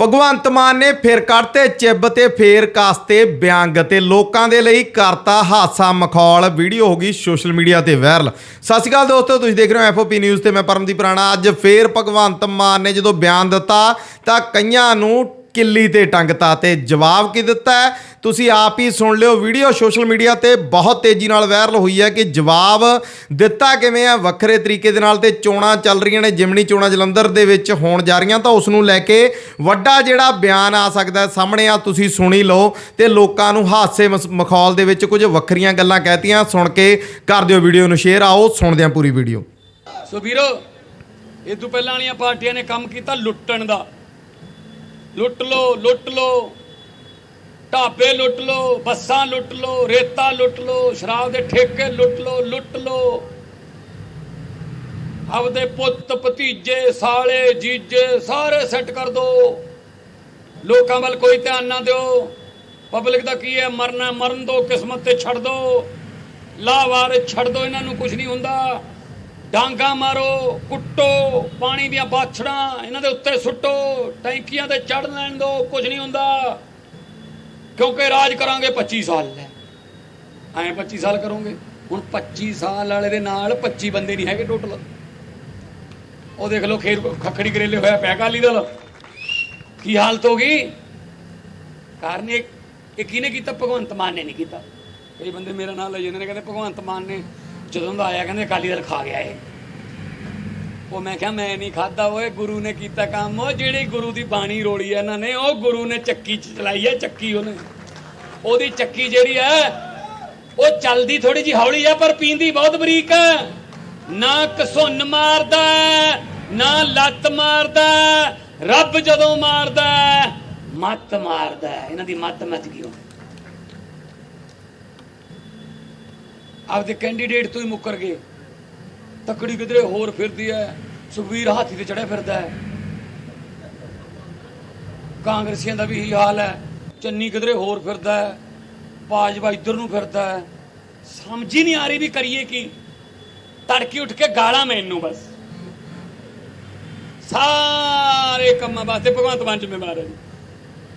ਭਗਵੰਤ ਮਾਨ ਨੇ ਫਿਰ ਕੱਢਤੇ ਚਿੱਬ ਤੇ ਫੇਰ ਕਾਸਤੇ ਬਿਆੰਗ ਤੇ ਲੋਕਾਂ ਦੇ ਲਈ ਕਰਤਾ ਹਾਸਾ ਮਖੌਲ। ਵੀਡੀਓ ਹੋ ਗਈ ਸੋਸ਼ਲ ਮੀਡੀਆ ਤੇ ਵਾਇਰਲ। ਸਤਿ ਸ਼੍ਰੀ ਅਕਾਲ ਦੋਸਤੋ, ਤੁਸੀਂ ਦੇਖ ਰਹੇ ਹੋ ਐਫਓਪੀ ਨਿਊਜ਼ ਤੇ ਮੈਂ ਪਰਮਦੀਪ ਰਾਣਾ। ਅੱਜ ਫੇਰ ਭਗਵੰਤ ਮਾਨ ਨੇ ਜਦੋਂ ਬਿਆਨ ਦਿੱਤਾ ਤਾਂ ਕਈਆਂ ਨੂੰ ਕਿੱਲੀ ਤੇ ਟੰਗਤਾ ਤੇ ਜਵਾਬ ਕੀ ਦਿੱਤਾ ਹੈ? ਤੁਸੀਂ ਆਪ ਹੀ ਸੁਣ ਲਿਓ, ਵੀਡੀਓ ਸੋਸ਼ਲ ਮੀਡੀਆ ਤੇ ਬਹੁਤ ਤੇਜ਼ੀ ਨਾਲ ਵਾਇਰਲ ਹੋਈ ਹੈ ਕਿ ਜਵਾਬ ਦਿੱਤਾ ਕਿਵੇਂ ਆ ਵੱਖਰੇ ਤਰੀਕੇ ਦੇ ਨਾਲ ਤੇ ਚੋਣਾਂ ਚੱਲ ਰਹੀਆਂ ਨੇ ਜਿਮਣੀ ਚੋਣਾਂ ਜਲੰਧਰ ਦੇ ਵਿੱਚ ਹੋਣ ਜਾ ਰਹੀਆਂ, ਤਾਂ ਉਸ ਨੂੰ ਲੈ ਕੇ ਵੱਡਾ ਜਿਹੜਾ ਬਿਆਨ ਆ ਸਕਦਾ ਸਾਹਮਣੇ ਆ, ਤੁਸੀਂ ਸੁਣੀ ਲਓ ਤੇ ਲੋਕਾਂ ਨੂੰ ਹਾਸੇ ਮਸ- ਮਖੌਲ ਦੇ ਵਿੱਚ ਕੁਝ ਵੱਖਰੀਆਂ ਗੱਲਾਂ ਕਹਿਤੀਆਂ, ਸੁਣ ਕੇ ਕਰ ਦਿਓ ਵੀਡੀਓ ਨੂੰ ਸ਼ੇਅਰ, ਆਓ ਸੁਣਦੇ ਹਾਂ ਪੂਰੀ ਵੀਡੀਓ। ਸੋ ਵੀਰੋ, ਇਹ ਤੋਂ ਪਹਿਲਾਂ ਵਾਲੀਆਂ ਪਾਰਟੀਆਂ ਨੇ ਕੰਮ ਕੀਤਾ ਲੁੱਟਣ ਦਾ। ਲੁੱਟ ਲੋ ਲੁੱਟ ਲੋ ਢਾਬੇ ਲੁੱਟ ਲੋ ਬੱਸਾਂ ਲੁੱਟ ਲੋ ਰੇਤਾ ਲੁੱਟ ਲੋ ਸ਼ਰਾਬ ਦੇ ਠੇਕੇ ਲੁੱਟ ਲੋ ਲੁੱਟ ਲੋ ਆਪਦੇ ਪੁੱਤ, ਭਤੀਜੇ, ਸਾਲੇ, ਜੀਜੇ, ਸਾਰੇ ਸੈੱਟ ਕਰ ਦੋ। ਲੋਕਾਂ ਵੱਲ ਕੋਈ ਧਿਆਨ ਨਾ ਦਿਓ। ਪਬਲਿਕ ਦਾ ਕੀ ਹੈ? ਮਰਨਾ ਮਰਨ ਦੋ, ਕਿਸਮਤ ਤੇ ਛੱਡ ਦੋ। ਲਾਵਾਰ ਛੱਡ ਦੋ, ਇਹਨਾਂ ਨੂੰ ਕੁਝ ਨਹੀਂ ਹੁੰਦਾ। ਡਾਂਗਾ ਮਾਰੋ, ਕੁੱਟੋ, ਪਾਣੀ ਦੀਆਂ ਬਾਛੜਾਂ, ਇਹਨਾਂ ਦੇ ਉੱਤੇ ਸੁੱਟੋ, ਟੈਂਕੀਆਂ ਤੇ ਚੜ ਲੈਣ ਦੋ, ਕੁਝ ਨਹੀਂ ਹੁੰਦਾ। ਕਿਉਂਕਿ ਰਾਜ ਕਰਾਂਗੇ 25 ਸਾਲ ਲੈ। ਐਂ 25 ਸਾਲ ਕਰੋਗੇ। ਹੁਣ 25 ਸਾਲ ਵਾਲੇ ਦੇ ਨਾਲ 25 ਬੰਦੇ ਨਹੀਂ ਹੈਗੇ ਟੋਟਲ। ਉਹ ਦੇਖ ਲਓ, ਖੇਰ, ਖੱਖੜੀ ਕਰੇਲੇ ਹੋਇਆ ਪਿਆ ਕਾਲੀ ਦਲ। ਕੀ ਹਾਲਤ ਹੋ ਗਈ? ਕਾਰਨ ਇਹ ਇਹ ਕਿਹਨੇ ਕੀਤਾ? ਭਗਵੰਤ ਮਾਨ ਨੇ ਨਹੀਂ ਕੀਤਾ। ਕਈ ਬੰਦੇ ਮੇਰਾ ਨਾਮ ਲੈ ਜਾਂਦੇ ਨੇ, ਕਹਿੰਦੇ ਭਗਵੰਤ ਮਾਨ ਨੇ ਜਦੋਂ ਦਾ ਆਇਆ ਕਹਿੰਦੇ ਅਕਾਲੀ ਦਲ ਖਾ ਗਿਆ ਇਹ। ਉਹ ਮੈਂ ਕਿਹਾ ਮੈਂ ਨਹੀਂ ਖਾਦਾ ਓਏ ਗੁਰੂ ਨੇ ਕੀਤਾ ਕੰਮ। ਉਹ ਜਿਹੜੀ ਗੁਰੂ ਦੀ ਬਾਣੀ ਰੋਲੀ ਹੈ ਇਹਨਾਂ ਨੇ, ਉਹ ਗੁਰੂ ਨੇ ਚੱਕੀ ਚ ਚਲਾਈ ਹੈ ਚੱਕੀ ਉਹਨੇ। ਉਹਦੀ ਚੱਕੀ ਜਿਹੜੀ ਹੈ ਉਹ ਚੱਲਦੀ ਥੋੜੀ ਜੀ ਹੌਲੀ ਹੈ ਪਰ ਪੀਂਦੀ ਬਹੁਤ ਬਰੀਕ। ਹੈ ਨਾ ਕਸੁੰਨ ਮਾਰਦਾ, ਨਾ ਲੱਤ ਮਾਰਦਾ, ਰੱਬ ਜਦੋਂ ਮਾਰਦਾ, ਮੱਤ ਮਾਰਦਾ। ਇਹਨਾਂ ਦੀ ਮੱਤ ਮੱਚ ਗਈ ਹੁਣ? ਆਪਦੇ ਕੈਂਡੀਡੇਟ ਤੋਂ ਹੀ ਮੁੱਕਰ ਗਏ। ਤਕੜੀ ਕਿਧਰੇ ਹੋਰ ਫਿਰਦੀ ਹੈ ਸੁਖਵੀਰ ਹਾਥੀ ਤੇ ਚੜਿਆ ਫਿਰਦਾ ਹੈ ਕਾਂਗਰਸੀਆਂ ਦਾ ਵੀ ਇਹੀ ਹਾਲ ਹੈ ਚੰਨੀ ਕਿਧਰੇ ਹੋਰ ਫਿਰਦਾ ਹੈ ਬਾਜਵਾ ਇੱਧਰ ਨੂੰ ਫਿਰਦਾ ਹੈ ਸਮਝ ਹੀ ਨਹੀਂ ਆ ਰਹੀ ਵੀ ਕਰੀਏ ਕੀ। ਤੜਕੇ ਉੱਠ ਕੇ ਗਾਲਾਂ ਮੈਨੂੰ ਬਸ। ਸਾਰੇ ਕੰਮਾਂ ਵਾਸਤੇ ਭਗਵੰਤ ਮਾਨ ਜ਼ਿੰਮੇਵਾਰ ਹੈ ਜੀ।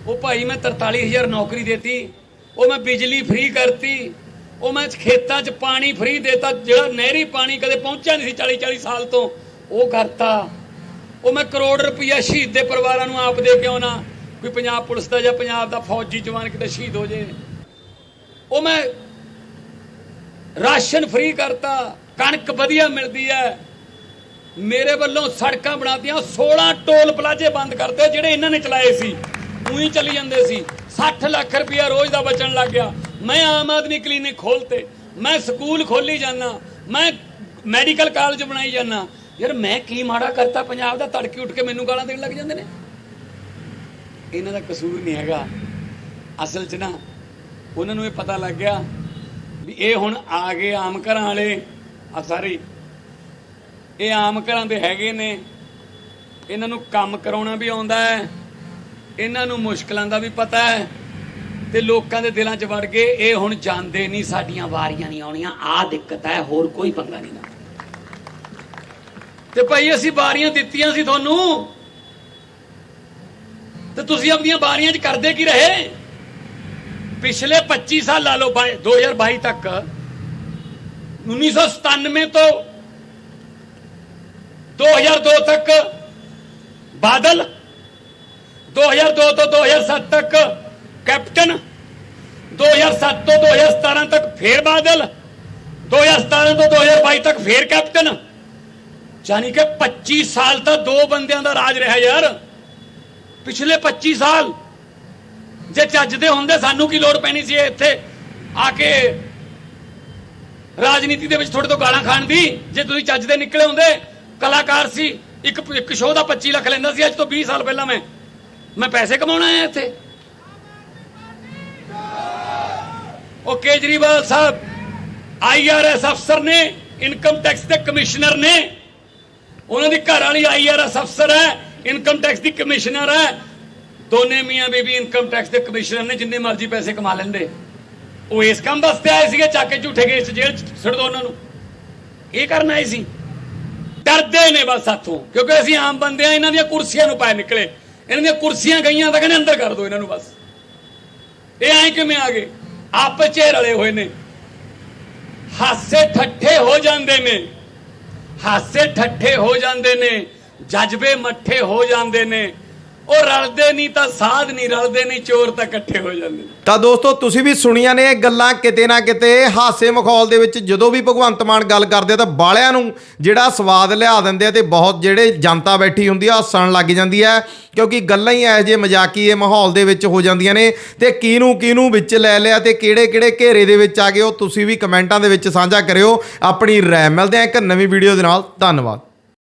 ਉਹ ਭਾਈ ਮੈਂ 43000 ਨੌਕਰੀ ਦੇਤੀ, ਉਹ ਮੈਂ ਬਿਜਲੀ ਫ੍ਰੀ ਕਰਤੀ ਉਹ ਮੈਂ ਖੇਤਾਂ 'ਚ ਪਾਣੀ ਫ੍ਰੀ ਦੇਤਾ, ਜਿਹੜਾ ਨਹਿਰੀ ਪਾਣੀ ਕਦੇ ਪਹੁੰਚਿਆ ਨਹੀਂ ਸੀ 40 40 ਸਾਲ ਤੋਂ, ਉਹ ਕਰਤਾ। ਉਹ ਮੈਂ ਕਰੋੜ ਰੁਪਈਆ ਸ਼ਹੀਦ ਦੇ ਪਰਿਵਾਰਾਂ ਨੂੰ ਆਪ ਦੇ ਕੇ ਆਉਣਾ, ਵੀ ਪੰਜਾਬ ਪੁਲਿਸ ਦਾ ਜਾਂ ਪੰਜਾਬ ਦਾ ਫੌਜੀ ਜਵਾਨ ਕਿਤੇ ਸ਼ਹੀਦ ਹੋ ਜੇ। ਉਹ ਮੈਂ ਰਾਸ਼ਨ ਫ੍ਰੀ ਕਰਤਾ, ਕਣਕ ਵਧੀਆ ਮਿਲਦੀ ਹੈ ਮੇਰੇ ਵੱਲੋਂ ਸੜਕਾਂ ਬਣਾਤੀਆਂ 16 ਟੋਲ ਪਲਾਜ਼ੇ ਬੰਦ ਕਰਤੇ, ਜਿਹੜੇ ਇਹਨਾਂ ਨੇ ਚਲਾਏ ਸੀ। ਉਹੀ ਚੱਲੀ ਜਾਂਦੇ ਸੀ। 60 ਲੱਖ ਰੁਪਇਆ ਰੋਜ਼ ਦਾ ਬਚਣ ਲੱਗ ਗਿਆ। ਮੈਂ ਆਮ ਆਦਮੀ ਕਲੀਨਿਕ ਖੋਲਤੇ, ਮੈਂ ਸਕੂਲ ਖੋਲੀ ਜਾਣਾ ਮੈਂ ਮੈਡੀਕਲ ਕਾਲਜ ਬਣਾਈ ਜਾਣਾ ਯਾਰ ਮੈਂ ਕੀ ਮਾੜਾ ਕਰਤਾ, ਪੰਜਾਬ ਦਾ ਤੜਕੇ ਉੱਠ ਕੇ ਮੈਨੂੰ ਗਾਲਾਂ ਦੇਣ ਲੱਗ ਜਾਂਦੇ ਨੇ? ਇਹਨਾਂ ਦਾ ਕਸੂਰ ਨਹੀਂ ਹੈਗਾ। ਅਸਲ 'ਚ ਨਾ, ਉਹਨਾਂ ਨੂੰ ਇਹ ਪਤਾ ਲੱਗ ਗਿਆ ਵੀ ਇਹ ਹੁਣ ਆ ਗਏ ਆਮ ਘਰਾਂ ਵਾਲੇ। ਆ ਸਾਰੇ ਇਹ ਆਮ ਘਰਾਂ ਦੇ ਹੈਗੇ ਨੇ। ਇਹਨਾਂ ਨੂੰ ਕੰਮ ਕਰਾਉਣਾ ਵੀ ਆਉਂਦਾ ਹੈ। ਇਹਨਾਂ ਨੂੰ ਮੁਸ਼ਕਲਾਂ ਦਾ ਵੀ ਪਤਾ ਹੈ। ਤੇ ਲੋਕਾਂ ਦੇ ਦਿਲਾਂ 'ਚ ਵੜ ਗਏ ਇਹ ਹੁਣ ਜਾਂਦੇ ਨਹੀਂ, ਸਾਡੀਆਂ ਵਾਰੀਆਂ ਨਹੀਂ ਆਉਣੀਆਂ। ਆਹ ਦਿੱਕਤ ਹੈ, ਹੋਰ ਕੋਈ ਪੰਗਾ ਨਹੀਂ ਨਾ। ਤੇ ਭਾਈ ਅਸੀਂ ਵਾਰੀਆਂ ਦਿੱਤੀਆਂ ਸੀ ਤੁਹਾਨੂੰ। ਤੇ ਤੁਸੀਂ ਆਪਣੀਆਂ ਵਾਰੀਆਂ 'ਚ ਕਰਦੇ ਕੀ ਰਹੇ? ਪਿਛਲੇ 25 ਸਾਲ ਲਾ ਲਓ ਬਾਈ- 2022 ਤੱਕ 1997 ਤੋਂ 2002 ਤੱਕ ਬਾਦਲ 2002 ਤੋਂ 2007 ਤੱਕ ਕੈਪਟਨ 2007 ਤੋਂ 2017 ਤੱਕ ਫੇਰ ਬਾਦਲ 2017 ਤੋਂ 2022 ਤੱਕ ਫੇਰ ਕੈਪਟਨ। ਯਾਨੀ ਕਿ 25 ਸਾਲ ਤਾਂ ਦੋ ਬੰਦਿਆਂ ਦਾ ਰਾਜ ਰਿਹਾ ਯਾਰ। ਪਿਛਲੇ 25 ਸਾਲ ਜੇ ਚੱਜ ਦੇ ਹੁੰਦੇ, ਸਾਨੂੰ ਕੀ ਲੋੜ ਪੈਣੀ ਸੀ ਇੱਥੇ ਆ ਕੇ ਰਾਜਨੀਤੀ ਦੇ ਵਿੱਚ ਥੋੜੇ ਤੋਂ ਗਾਲਾਂ ਖਾਣ ਦੀ? ਜੇ ਤੁਸੀਂ ਚੱਜ ਦੇ ਨਿਕਲੇ ਹੁੰਦੇ, ਕਲਾਕਾਰ ਸੀ, ਇੱਕ ਇੱਕ ਸ਼ੋਅ ਦਾ 25 ਲੱਖ ਲੈਂਦਾ ਸੀ, ਅੱਜ ਤੋਂ 20 ਸਾਲ ਪਹਿਲਾਂ ਮੈਂ। ਮੈਂ ਪੈਸੇ ਕਮਾਉਣਾ ਆਇਆ ਇੱਥੇ। ਉਹ ਕੇਜਰੀਵਾਲ ਸਾਹਿਬ ਆਈਆਰਐਸ ਅਫਸਰ ਨੇ ਇਨਕਮ ਟੈਕਸ ਦੇ ਕਮਿਸ਼ਨਰ ਨੇ। ਉਹਨਾਂ ਦੀ ਘਰ ਵਾਲੀ ਆਈਆਰਐਸ ਅਫਸਰ ਹੈ ਇਨਕਮ ਟੈਕਸ ਦੀ ਕਮਿਸ਼ਨਰ ਹੈ। ਦੋਨੇ ਮੀਆਂ ਬੀਬੀ ਇਨਕਮ ਟੈਕਸ ਦੇ ਕਮਿਸ਼ਨਰ ਨੇ, ਜਿੰਨੇ ਮਰਜ਼ੀ ਪੈਸੇ ਕਮਾ ਲੈਂਦੇ। ਉਹ ਇਸ ਕੰਮ ਵਾਸਤੇ ਆਏ ਸੀਗੇ, ਚੱਕ ਕੇ ਝੂਠੇ ਕੇਸ 'ਚ ਜੇਲ੍ਹ 'ਚ ਸਿੱਟ ਦੋ ਉਹਨਾਂ ਨੂੰ। ਇਹ ਕਰਨ ਆਏ ਸੀ। ਡਰਦੇ ਨੇ ਬਸ ਸਾਥੋਂ ਕਿਉਂਕਿ ਅਸੀਂ ਆਮ ਬੰਦੇ ਆ ਇਹਨਾਂ ਦੀਆਂ ਕੁਰਸੀਆਂ ਨੂੰ ਪਾਏ ਨਿਕਲੇ। ਇਹਨਾਂ ਦੀਆਂ ਕੁਰਸੀਆਂ ਗਈਆਂ ਤਾਂ ਕਹਿੰਦੇ ਅੰਦਰ ਕਰ ਦਿਓ ਇਹਨਾਂ ਨੂੰ ਬਸ। ਇਹ ਐਂ ਕਿਵੇਂ ਆ ਗਏ? ਆਪਸ 'ਚ ਰਲੇ ਹੋਏ ਨੇ। ਹਾਸੇ ਠੱਠੇ ਹੋ ਜਾਂਦੇ ਨੇ। ਹਾਸੇ ਠੱਠੇ ਹੋ ਜਾਂਦੇ ਨੇ। ਜਜ਼ਬੇ ਮੱਠੇ ਹੋ ਜਾਂਦੇ ਨੇ। ਉਹ ਰਲਦੇ ਨਹੀਂ ਤਾਂ ਸਾਧ ਨਹੀਂ, ਰਲਦੇ ਨਹੀਂ, ਚੋਰ ਤਾਂ ਇਕੱਠੇ ਹੋ ਜਾਂਦੇ ਤਾਂ ਦੋਸਤੋ, ਤੁਸੀਂ ਵੀ ਸੁਣੀਆਂ ਨੇ ਇਹ ਗੱਲਾਂ ਕਿਤੇ ਨਾ ਕਿਤੇ ਹਾਸੇ ਮਖੌਲ ਦੇ ਵਿੱਚ ਜਦੋਂ ਵੀ ਭਗਵੰਤ ਮਾਨ ਗੱਲ ਕਰਦੇ ਆ ਤਾਂ ਬਾਲਿਆਂ ਨੂੰ ਜਿਹੜਾ ਸਵਾਦ ਲਿਆ ਦਿੰਦੇ ਆ ਤੇ ਬਹੁਤ ਜਿਹੜੇ ਜਨਤਾ ਬੈਠੀ ਹੁੰਦੀ ਆ ਹੱਸਣ ਲੱਗ ਜਾਂਦੀ ਹੈ ਕਿਉਂਕਿ ਗੱਲਾਂ ਹੀ ਇਹੋ ਜਿਹੇ ਮਜ਼ਾਕੀਏ ਮਾਹੌਲ ਦੇ ਵਿੱਚ ਹੋ ਜਾਂਦੀਆਂ ਨੇ ਤੇ ਕਿਹਨੂੰ ਕਿਹਨੂੰ ਵਿੱਚ ਲੈ ਲਿਆ ਤੇ ਕਿਹੜੇ ਕਿਹੜੇ ਘੇਰੇ ਦੇ ਵਿੱਚ ਆ ਗਏ ਉਹ ਤੁਸੀਂ ਵੀ ਕਮੈਂਟਾਂ ਦੇ ਵਿੱਚ ਸਾਂਝਾ ਕਰਿਓ। ਆਪਣੀ ਰਾਏ ਮਿਲਦੇ ਆ ਇੱਕ ਨਵੀਂ ਵੀਡੀਓ ਦੇ ਨਾਲ। ਧੰਨਵਾਦ।